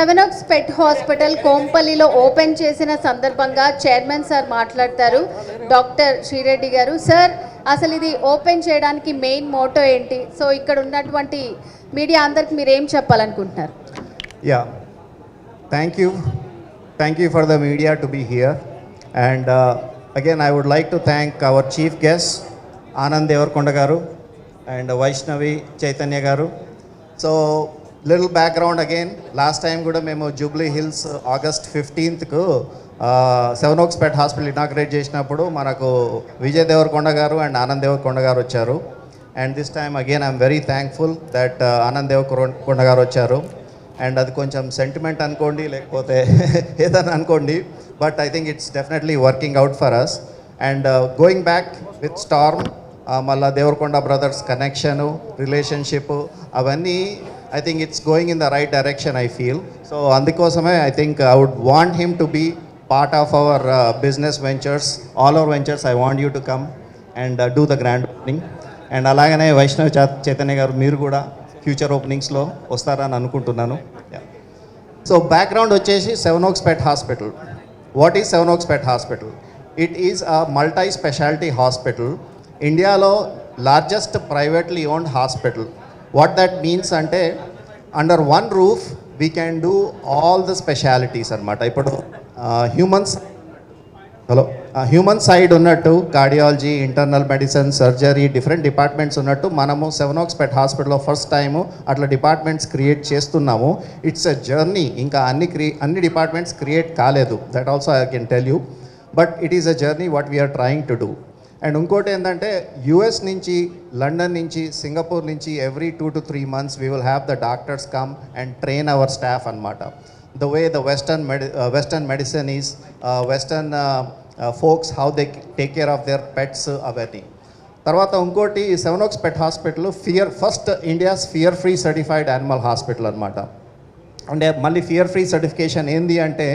Seven oaks pet hospital కోంపల్లిలో open చేసిన సందర్భంగా చైర్మన్ సార్ మాట్లాడతారు. డాక్టర్ శ్రీరెడ్డి గారు సార్ అసలు ఇది ఓపెన్ చేయడానికి మెయిన్ మోటో ఏంటి? సో ఇక్కడ ఉన్నటువంటి మీడియా అందరికి మీరు ఏం చెప్పాలనుకుంటున్నారు? Yeah thank you. Thank you for the media to be here. And again I would like to thank our chief guest Anand Devarakonda garu and Vaishnavi Chaitanya garu. So little background again last time కూడా మేము Jubilee Hills August ఫిఫ్టీన్త్కు Seven Oaks pet hospital inaugurate చేసినప్పుడు మనకు విజయ్ దేవరకొండ గారు and Anand Devarakonda గారు వచ్చారు. And this time again I'm very thankful that Anand Deverakonda గారు వచ్చారు. And అది కొంచెం సెంటిమెంట్ అనుకోండి లేకపోతే ఏదైనా అనుకోండి but I think it's definitely working out for us and going back with storm మళ్ళీ దేవరకొండ బ్రదర్స్ కనెక్షను రిలేషన్షిప్ అవన్నీ I think it's going in the right direction I feel so అందుకోసమే I think I would want him to be part of our business ventures all our ventures I want you to come and do the grand opening and అలాగనే వైష్ణవ్ చైతన్య గారు మీరు కూడా future ఓపెనింగ్స్లో వస్తారని అనుకుంటున్నాను. So background వచ్చేసి seven oaks pet hospital what is seven oaks pet hospital it is a multi specialty hospital ఇండియాలో largest privately owned hospital what that means అంటే under one roof we can do all the specialties అనమాట ఇప్పుడు humans hello human side ఉన్నట్టు cardiology internal medicine surgery different departments ఉన్నట్టు మనము Seven Oaks pet హాస్పిటల్లో first time అట్లా departments create చేస్తున్నాము. It's a journey ఇంకా అన్ని క్రి అన్ని డిపార్ట్మెంట్స్ క్రియేట్ కాలేదు. That also I can tell you but it is a journey what we're trying to do and ఇంకోటి ఏంటంటే యుఎస్ నుంచి లండన్ నుంచి సింగపూర్ నుంచి every two to three months we will have the doctors come and train our staff అనమాట the way the western medi western medicine is western folks how they take care of their pets అవన్నీ. తర్వాత ఇంకోటి seven oaks pet hospital fear first India's fear free certified animal hospital అనమాట అంటే మళ్ళీ fear free certification ఏంది అంటే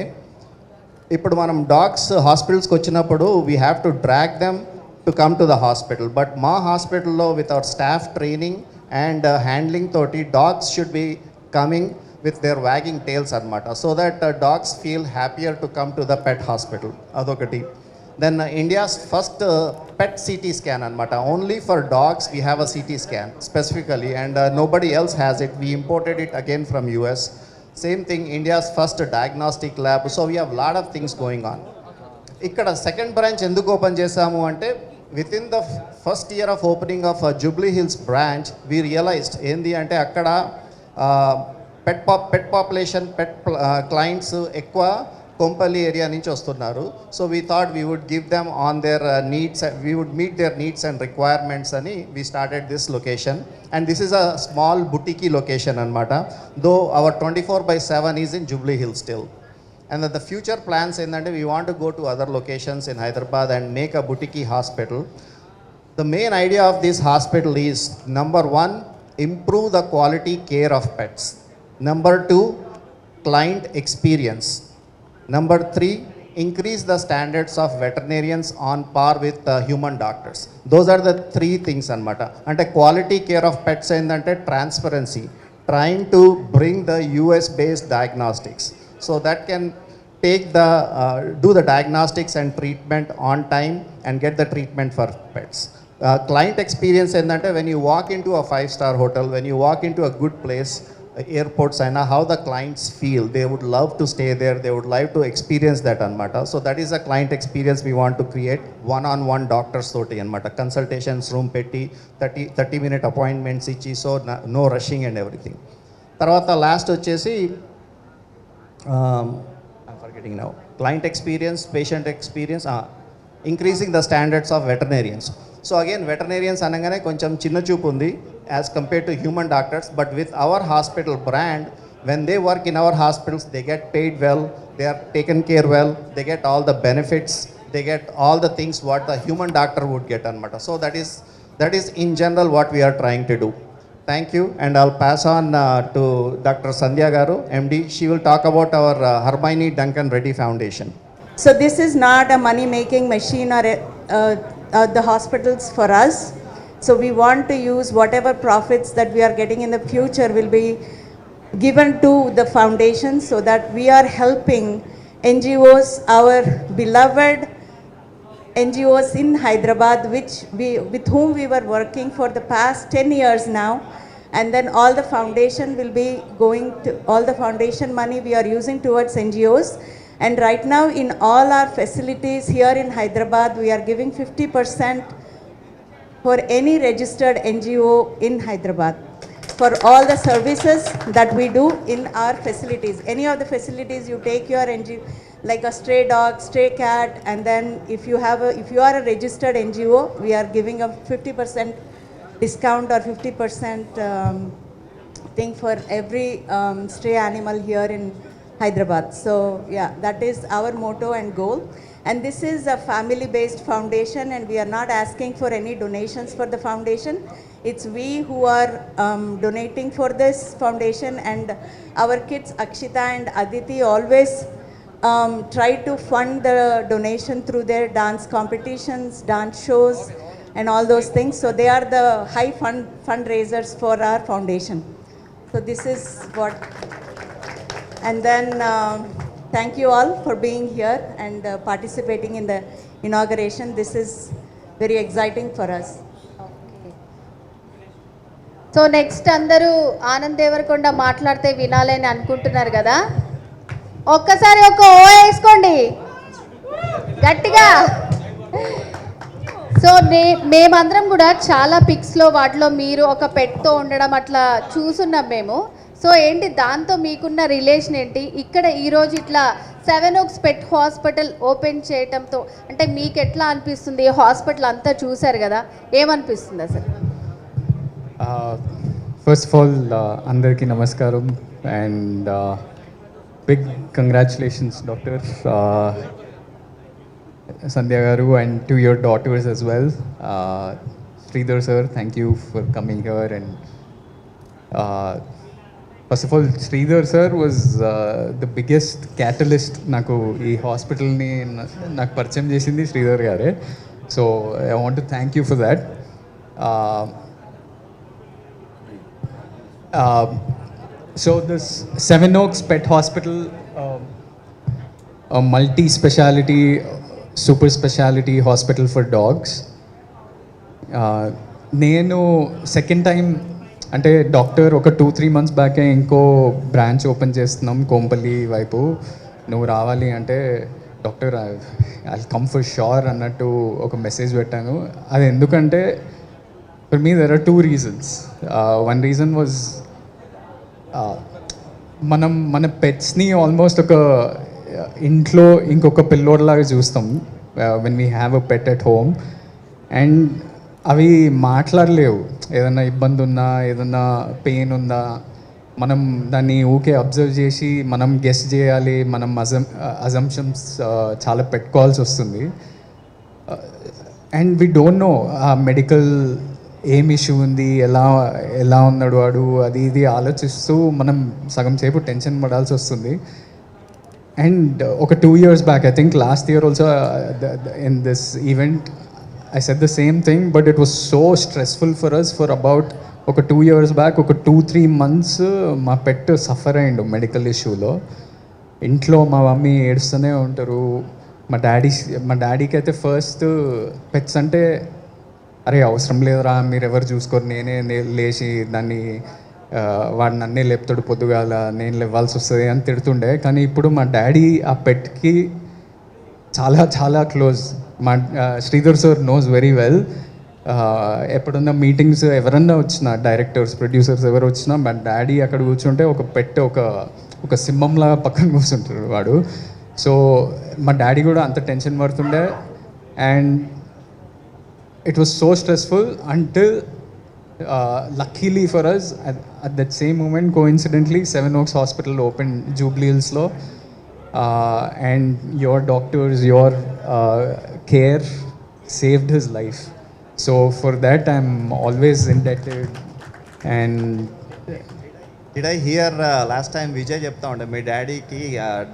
ఇప్పుడు మనం డాగ్స్ హాస్పిటల్స్కి వచ్చినప్పుడు we have to drag them to come to the hospital but మా హాస్పిటల్లో with our staff training and handling తోటి dogs should be coming with their wagging tails అనమాట so that dogs feel happier to come to the pet hospital అదొకటి. Then India's first pet CT scan అనమాట only for dogs we have a CT scan specifically and nobody else has it we imported it again from US same thing India's first diagnostic lab so we have lot of things going on ఇక్కడ second branch ఎందుకు open చేశాము అంటే with in the first year of opening of Jubilee Hills branch we realized ఏంది అంటే అక్కడ pet pop pet population pet clients ఎక్కువ Kompally area నుంచి వస్తున్నారు. So we thought we would give them on their needs we would meet their needs and requirements అని we started this location and this is a small boutique location అనమాట though our twenty four by seven is in Jubilee Hill still And that the future plans ఏంటంటే we want to go to other locations in Hyderabad and make a boutique hospital. The main idea of this hospital is number one, improve the quality care of pets. Number two, client experience. Number three, increase the standards of veterinarians on par with uh, human doctors. Those are the three things అనమాట అంటే quality care of pets ఏంటంటే transparency trying to bring the US based diagnostics So that can take the uh, do the diagnostics and treatment on time and get the treatment for client experience ఏంటంటే when you walk in to a five star hotel when you walk in to a good place airports అయినా how the clients feel they would love to stay there they would live to experience that అనమాట so that is a client experience we want to create one on one doctors తోటి అనమాట consultations room పెట్టి thirty thirty minute appointments ఇచ్చి so no rushing and everything తర్వాత last వచ్చేసి I'm forgetting now client experience patient experience increasing the standards of veterinarians so again veterinarians అనగానే కొంచెం చిన్న చూపు ఉంది as compare to human doctors but with our hospital brand when they work in our hospitals they get paid well they are taken care well they get all the benefits they get all the things what the human doctor would get అనమాట so that is that is in general what we are trying to do Thank you, and I'll pass on uh, to Dr. Sandhya Garu, MD. She will talk about our uh, Hermione Duncan Reddy Foundation. So this is not a money-making machine or a- uh, uh, the hospitals for us. So we want to use whatever profits that we are getting in the future will be given to the foundation so that we are helping NGOs, our beloved NGOs in Hyderabad, which we, with whom we were working for the past 10 years now. And then all the foundation will be going to, all the foundation money we are using towards NGOs. And right now, in all our facilities here in Hyderabad, we are giving 50% for any registered NGO in Hyderabad for all the services that we do in our facilities. Any of the facilities you take your NGO, like a stray dog, stray cat, and then if you have a, if you are a registered NGO, we are giving a 50% discount or 50% um, thing for every um, stray animal here in Hyderabad. So yeah, that is our motto and goal. And this is a family-based foundation, and we are not asking for any donations for the foundation. It's we who are um, donating for this foundation, and our kids Akshita and Aditi always um, try to fund the donation through their dance competitions, dance shows, and all those things. So they are the high fund fundraisers for our foundation. So this is what and then, um, thank you all for being here and uh, participating in the inauguration. This is very exciting for us. So next అందరూ ఆనంద్ దేవరకొండ మాట్లాడితే వినాలని అనుకుంటున్నారు కదా ఒక్కసారి ఒక ఓ వేసుకోండి. గట్టిగా. So నే మేమందరం కూడా చాలా పిక్స్లో వాటిలో మీరు ఒక పెట్తో ఉండడం అట్లా చూసున్నాం మేము. సో ఏంటి దాంతో మీకున్న రిలేషన్ ఏంటి? ఇక్కడ ఈరోజు ఇట్లా Seven Oaks pet hospital open చేయటంతో అంటే మీకు ఎట్లా అనిపిస్తుంది హాస్పిటల్ అంతా చూశారు కదా ఏమనిపిస్తుంది అసలు? ఫస్ట్ ఆఫ్ ఆల్ అందరికీ నమస్కారం. And big congratulations doctor Sandhya గారు and to your daughters as well Sridhar sir thank you for coming here and first of all Sridhar sir was the biggest catalyst నాకు ఈ హాస్పిటల్ని నాకు పరిచయం చేసింది శ్రీధర్ గారే. So I want to thank you for that Um, so this Seven Oaks Pet Hospital, uh, a multi-speciality, super speciality hospital for dogs. Uh, నేను second time అంటే doctor ఒక టూ త్రీ మంత్స్ బ్యాకే ఇంకో బ్రాంచ్ ఓపెన్ చేస్తున్నాం కోంపల్లి వైపు. నువ్వు రావాలి అంటే doctor I come for sure అన్నట్టు ఒక మెసేజ్ పెట్టాను. అది ఎందుకంటే for me there are two reasons one reason was మనం మన పెట్స్ని ఆల్మోస్ట్ ఒక ఇంట్లో ఇంకొక పిల్లోడలాగా చూస్తాం. When we have a pet at home and అవి మాట్లాడలేవు. ఏదన్నా ఇబ్బంది ఉన్నా ఏదన్నా పెయిన్ ఉందా మనం దాన్ని ఊకే అబ్జర్వ్ చేసి మనం గెస్ట్ చేయాలి మనం అజం అజంప్షన్స్ చాలా పెట్టుకోవాల్సి వస్తుంది. అండ్ వీ డోంట్ నో ఆ మెడికల్ ఏం ఇష్యూ ఉంది? ఎలా ఎలా ఉన్నాడు వాడు? అది ఇది ఆలోచిస్తూ మనం సగం సేపు టెన్షన్ పడాల్సి వస్తుంది. అండ్ ఒక two years back I think last year also in this event I said the same thing but it was so stressful for us for about ఒక టూ ఇయర్స్ బ్యాక్ ఒక టూ త్రీ మంత్స్ మా pet suffer అయ్యిండు medical ఇష్యూలో ఇంట్లో మా mummy ఏడుస్తూనే ఉంటారు. మా డాడీ మా డాడీకి అయితే ఫస్ట్ పెట్స్ అంటే అరే అవసరం లేదురా మీరు ఎవరు చూసుకోరు నేనే లేచి దాన్ని వాడు నన్నే లేపుతాడు పొద్దుగాల నేను లేవాల్సి వస్తుంది అని తిడుతుండే. కానీ ఇప్పుడు మా డాడీ ఆ పెట్కి చాలా చాలా క్లోజ్. మా Sridhar sir knows very well. ఎప్పుడన్నా మీటింగ్స్ ఎవరన్నా వచ్చినా డైరెక్టర్స్ ప్రొడ్యూసర్స్ ఎవరు వచ్చినా మా డాడీ అక్కడ కూర్చుంటే ఒక పెట్ ఒక ఒక సింహంలాగా పక్కన కూర్చుంటాడు వాడు. సో మా డాడీ కూడా అంత tension పడుతుండే. And it was so stressful until uh, luckily for us at, at that same moment coincidentally seven oaks hospital opened jubilee hills law uh, and your doctors your uh, care saved his life so for that i'm always indebted and did I hear last time Vijay చెప్తా ఉండే మీ డాడీకి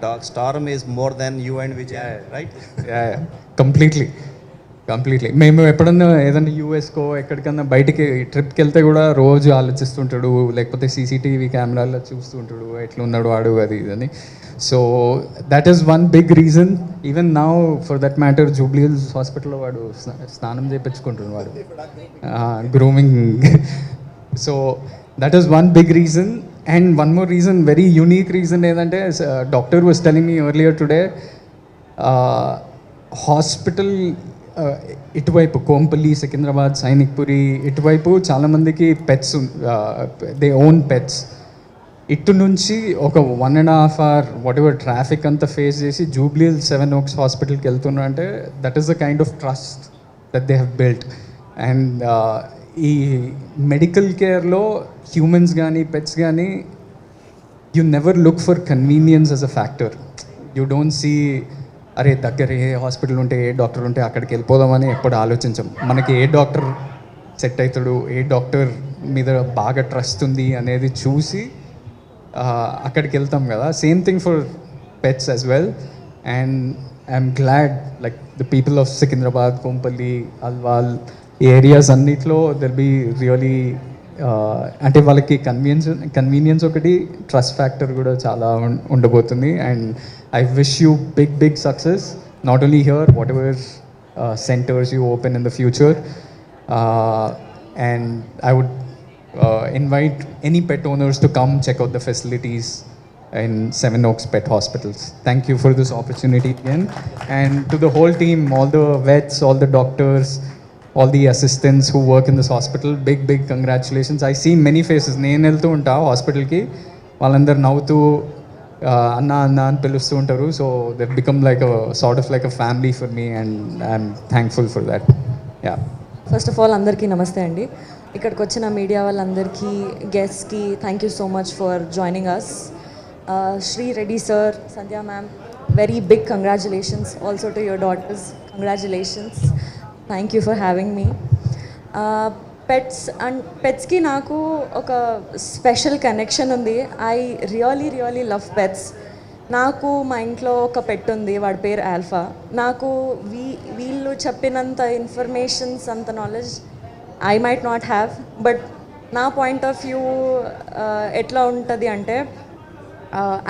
dog storm is more than you and Vijay right yeah, yeah, completely Completely మేము ఎప్పుడన్నా ఏదైనా యూఎస్కో ఎక్కడికన్నా బయటికి ట్రిప్కి వెళ్తే కూడా రోజు ఆలోచిస్తుంటాడు. లేకపోతే సీసీటీవీ కెమెరాలో చూస్తుంటాడు. ఎట్లా ఉన్నాడు వాడు అది ఇది అని. So that is one big reason even now for that matter Jubilee Hills హాస్పిటల్లో వాడు స్నా- స్నానం చేయించుకుంటున్నాడు వాడు. Grooming so that is one big reason and one more reason very unique reason ఏంటంటే doctor was telling me earlier today hospital ఇటువైపు కోంపల్లి సికింద్రాబాద్ సైనిక్పురి ఇటువైపు చాలామందికి పెట్స్ దే ఓన్ పెట్స్ ఇటు నుంచి ఒక one and half hour whatever traffic అంతా face చేసి Jubilee Seven Oaks హాస్పిటల్కి వెళ్తున్నా అంటే that is the kind of trust that they have built and ఈ మెడికల్ కేర్లో హ్యూమన్స్ కానీ పెట్స్ కానీ you never look for convenience as a factor you don't see అరే దగ్గర ఏ హాస్పిటల్ ఉంటే ఏ డాక్టర్ ఉంటే అక్కడికి వెళ్ళిపోదామని ఎప్పుడు ఆలోచించం. మనకి ఏ డాక్టర్ సెట్ అవుతాడు ఏ డాక్టర్ మీద బాగా ట్రస్ట్ ఉంది అనేది చూసి అక్కడికి వెళ్తాం కదా. Same thing for pets as well and I'm glad like the people of Secunderabad Kompally Alwal ఈ ఏరియాస్ అన్నిట్లో దెర్ బీ రియలీ అంటే వాళ్ళకి కన్వీనియన్స్ కన్వీనియన్స్ ఒకటి ట్రస్ట్ ఫ్యాక్టర్ కూడా చాలా ఉండబోతుంది. And I wish you big big success not only here whatever centres you open in the future and I would invite any pet owners to come check out the facilities in Seven Oaks pet hospitals thank you for this opportunity and to the whole team all the vets all the doctors all the assistants who work in this hospital big big congratulations I seen many faces నేను వెళ్తూ ఉంటా హాస్పిటల్కి వాళ్ళందరూ నవ్వుతూ అన్న అన్న అని పిలుస్తూ ఉంటారు. So they become like sort of like a family for me and I'm thankful for that yeah first of all అందరికీ నమస్తే అండి. ఇక్కడికి వచ్చిన మీడియా వాళ్ళందరికీ గెస్ట్కి thank you so much for joining us Shri Reddy sir Sandhya ma'am very big congratulations also to your daughters congratulations thank you for having me. Pets and పెట్స్కి నాకు ఒక special connection ఉంది. I really really love pets. నాకు మా ఇంట్లో ఒక పెట్ ఉంది వాడి పేరు ఆల్ఫా. నాకు వీ వీళ్ళు చెప్పినంత ఇన్ఫర్మేషన్స్ అంత knowledge I might not have. But నా పాయింట్ ఆఫ్ వ్యూ ఎట్లా ఉంటుంది అంటే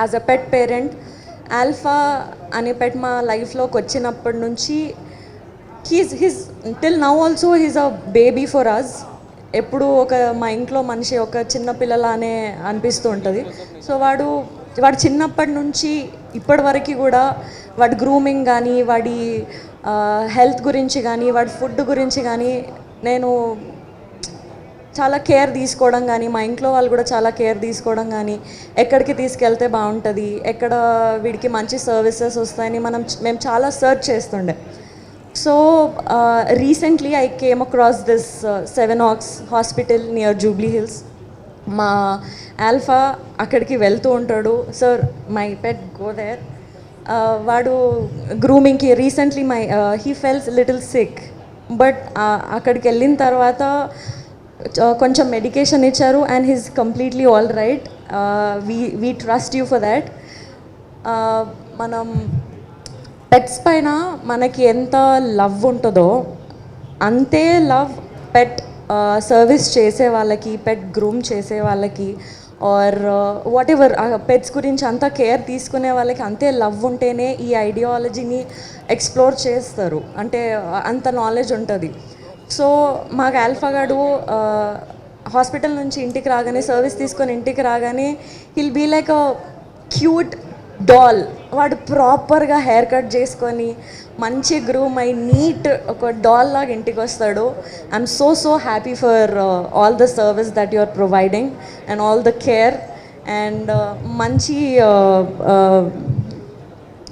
as a pet parent Alpha అనే పెట్ మా లైఫ్లోకి వచ్చినప్పటి నుంచి he's his till now also he's a baby for us ఎప్పుడు ఒక మా ఇంట్లో మనిషి ఒక చిన్న పిల్లలానే అనిపిస్తూ ఉంటుంది. సో వాడు వాడు చిన్నప్పటి నుంచి ఇప్పటి వరకు కూడా వాడి గ్రూమింగ్ కానీ వాడి హెల్త్ గురించి కానీ వాడి ఫుడ్ గురించి కానీ నేను చాలా కేర్ తీసుకోవడం కానీ మా ఇంట్లో వాళ్ళు కూడా చాలా కేర్ తీసుకోవడం కానీ ఎక్కడికి తీసుకెళ్తే బాగుంటుంది ఎక్కడ వీడికి మంచి సర్వీసెస్ వస్తాయని మనం మేము చాలా సర్చ్ చేస్తుండే. So recently I came across this Seven Oaks hospital near Jubilee Hills మా ఆల్ఫా అక్కడికి వెళ్తూ ఉంటాడు. Sir my pet go there వాడు గ్రూమింగ్కి recently my he fells little sick but అక్కడికి వెళ్ళిన తర్వాత కొంచెం మెడికేషన్ ఇచ్చారు and he's completely all right we we trust you for that మనం పెట్స్ పైన మనకి ఎంత లవ్ ఉంటుందో అంతే లవ్ పెట్ సర్వీస్ చేసే వాళ్ళకి పెట్ గ్రూమ్ చేసే వాళ్ళకి ఆర్ వాట్ ఎవర్ పెట్స్ గురించి అంత కేర్ తీసుకునే వాళ్ళకి అంతే లవ్ ఉంటేనే ఈ ఐడియాలజీని ఎక్స్ప్లోర్ చేస్తారు. అంటే అంత నాలెడ్జ్ ఉంటుంది. సో మాకు ఆల్ఫాగాడు హాస్పిటల్ నుంచి ఇంటికి రాగానే సర్వీస్ తీసుకొని ఇంటికి రాగానే he'll be like a cute doll వాడు ప్రాపర్గా హెయిర్ కట్ చేసుకొని మంచి గ్రూమ్ అయి నీట్ ఒక డాల్ లాగా ఇంటికి వస్తాడు. I'm so so happy for all the service that you are providing and all the care and మంచి uh, uh,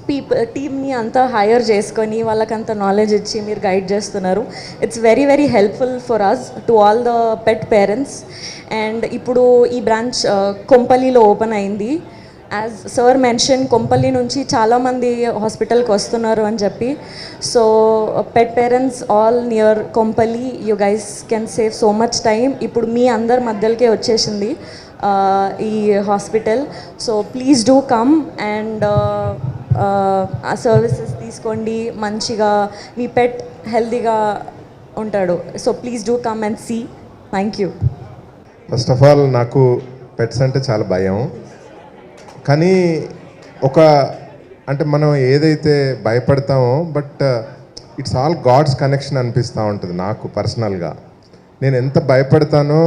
పీపుల్ టీమ్ని అంతా హైర్ చేసుకొని వాళ్ళకంత నాలెడ్జ్ ఇచ్చి మీరు గైడ్ చేస్తున్నారు. It's very very helpful for us to all the pet parents and ఇప్పుడు ఈ బ్రాంచ్ కొంపల్లిలో ఓపెన్ అయింది. యాజ్ సర్ మెన్షన్ కొంపల్లి నుంచి చాలామంది హాస్పిటల్కి వస్తున్నారు అని చెప్పి. So pet parents all near Kompally you guys can save so much time ఇప్పుడు మీ అందరి మధ్యలోకే వచ్చేసింది uh, ఈ hospital so please do come and ఆ సర్వీసెస్ తీసుకోండి. మంచిగా మీ పెట్ హెల్తీగా ఉంటాడు. So please do come and see thank you first of all నాకు పెట్స్ అంటే చాలా భయం. కానీ ఒక అంటే మనం ఏదైతే భయపడతామో but it's all god's connection అనిపిస్తూ ఉంటుంది నాకు పర్సనల్గా. నేను ఎంత భయపడతానో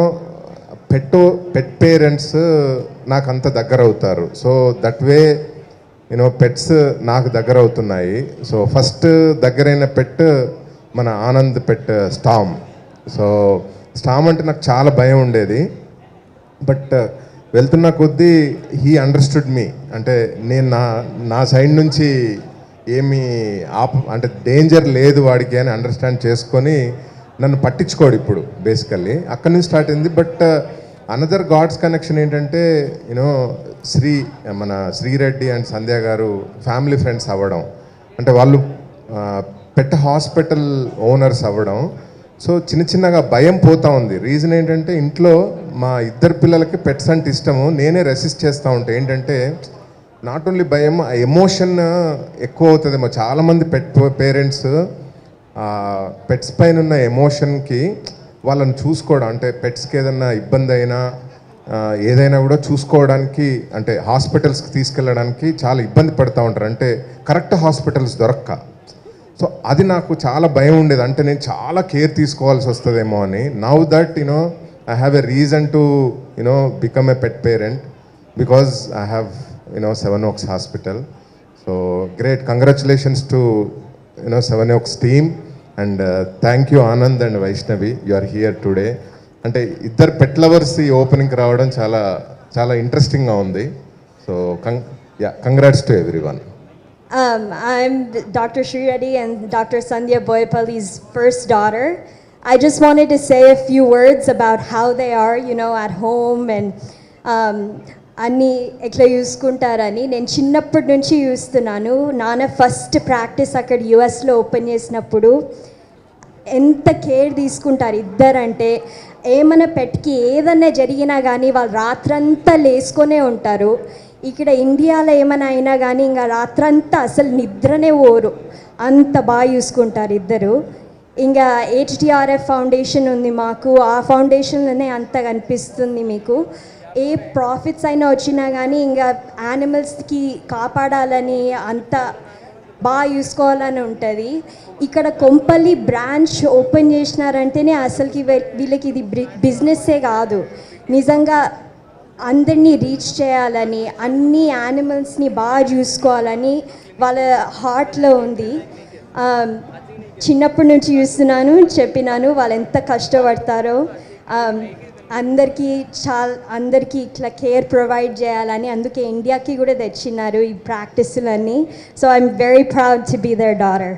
పెట్టో పెట్ పేరెంట్స్ నాకు అంత దగ్గర అవుతారు so that way you know pets నాకు దగ్గర అవుతున్నాయి సో ఫస్ట్ uh, దగ్గరైన పెట్ uh, మన Anand pet Storm uh, so Storm అంటే నాకు చాలా భయం ఉండేది. బట్ వెళ్తున్న కొద్దీ హీ అండర్స్టూడ్ మీ అంటే నేను నా నా సైడ్ నుంచి ఏమి ఆప అంటే డేంజర్ లేదు వాడికి అని అండర్స్టాండ్ చేసుకొని నన్ను పట్టించుకోడు ఇప్పుడు బేసికల్లీ అక్కడి నుంచి స్టార్ట్ అయింది. బట్ అనదర్ గాడ్స్ కనెక్షన్ ఏంటంటే యూనో శ్రీ మన శ్రీరెడ్డి అండ్ సంధ్య గారు ఫ్యామిలీ ఫ్రెండ్స్ అవ్వడం. అంటే వాళ్ళు uh, పెట్ట హాస్పిటల్ ఓనర్స్ అవ్వడం. సో చిన్న చిన్నగా భయం పోతా ఉంది. రీజన్ ఏంటంటే ఇంట్లో మా ఇద్దరు పిల్లలకి పెట్స్ అంటే ఇష్టము. నేనే రెసిస్ట్ చేస్తూ ఉంటాను ఏంటంటే నాట్ ఓన్లీ భయం ఆ ఎమోషన్ ఎక్కువ అవుతుందేమో. చాలామంది పెట్ పేరెంట్స్ పెట్స్ పైన ఉన్న ఎమోషన్కి వాళ్ళని చూసుకోవడం అంటే పెట్స్కి ఏదైనా ఇబ్బంది అయినా ఏదైనా కూడా చూసుకోవడానికి అంటే హాస్పిటల్స్కి తీసుకెళ్ళడానికి చాలా ఇబ్బంది పడుతూ ఉంటారు. అంటే కరెక్ట్ హాస్పిటల్స్ దొరక్క. సో అది నాకు చాలా భయం ఉండేది. అంటే నేను చాలా కేర్ తీసుకోవాల్సి వస్తుందేమో అని. Now that you know I have a reason to you know become a pet parent because I have you know Seven Oaks hospital so great congratulations to you know Seven Oaks team and thank you Anand and Vaishnavi you are here today అంటే ఇద్దరు pet lovers ఈ ఓపెనింగ్కి రావడం చాలా చాలా ఇంట్రెస్టింగ్గా ఉంది. So cong yeah congrats to everyone Um, I'm Dr. Sri Reddy and Dr. Sandhya Boyapalli's first daughter. I just wanted to say a few words about how they are, you know, at home and um, అన్నీ ఎట్లా చూసుకుంటారని నేను చిన్నప్పటి నుంచి చూస్తున్నాను నాన్న first practice అక్కడ యుఎస్లో open చేసినప్పుడు ఎంత కేర్ తీసుకుంటారు ఇద్దరంటే ఏమైనా పెట్కి ఏదన్నా జరిగినా కానీ వాళ్ళు రాత్రంతా లేసుకొనే ఉంటారు ఇక్కడ ఇండియాలో ఏమైనా అయినా కానీ ఇంకా రాత్రంతా అసలు నిద్రనే పోరు. అంత బాగా చూసుకుంటారు ఇద్దరు. ఇంకా హెచ్డిఆర్ఎఫ్ ఫౌండేషన్ ఉంది మాకు. ఆ ఫౌండేషన్లోనే అంత కనిపిస్తుంది మీకు. ఏ ప్రాఫిట్స్ అయినా వచ్చినా కానీ ఇంకా యానిమల్స్కి కాపాడాలని అంత బాగా చూసుకోవాలని ఉంటుంది. ఇక్కడ కొంపల్లి బ్రాంచ్ ఓపెన్ చేసినారంటేనే అసలుకి వీళ్ళకి ఇది బిజినెస్సే కాదు. నిజంగా అందరినీ రీచ్ చేయాలని అన్ని యానిమల్స్ని బాగా చూసుకోవాలని వాళ్ళ హార్ట్లో ఉంది. చిన్నప్పటి నుంచి చూస్తున్నాను చెప్పినాను వాళ్ళు ఎంత కష్టపడతారో. అందరికీ చాలా అందరికీ ఇట్లా కేర్ ప్రొవైడ్ చేయాలని అందుకే ఇండియాకి కూడా తెచ్చినారు ఈ ప్రాక్టీసులన్నీ so I'm very proud to be their daughter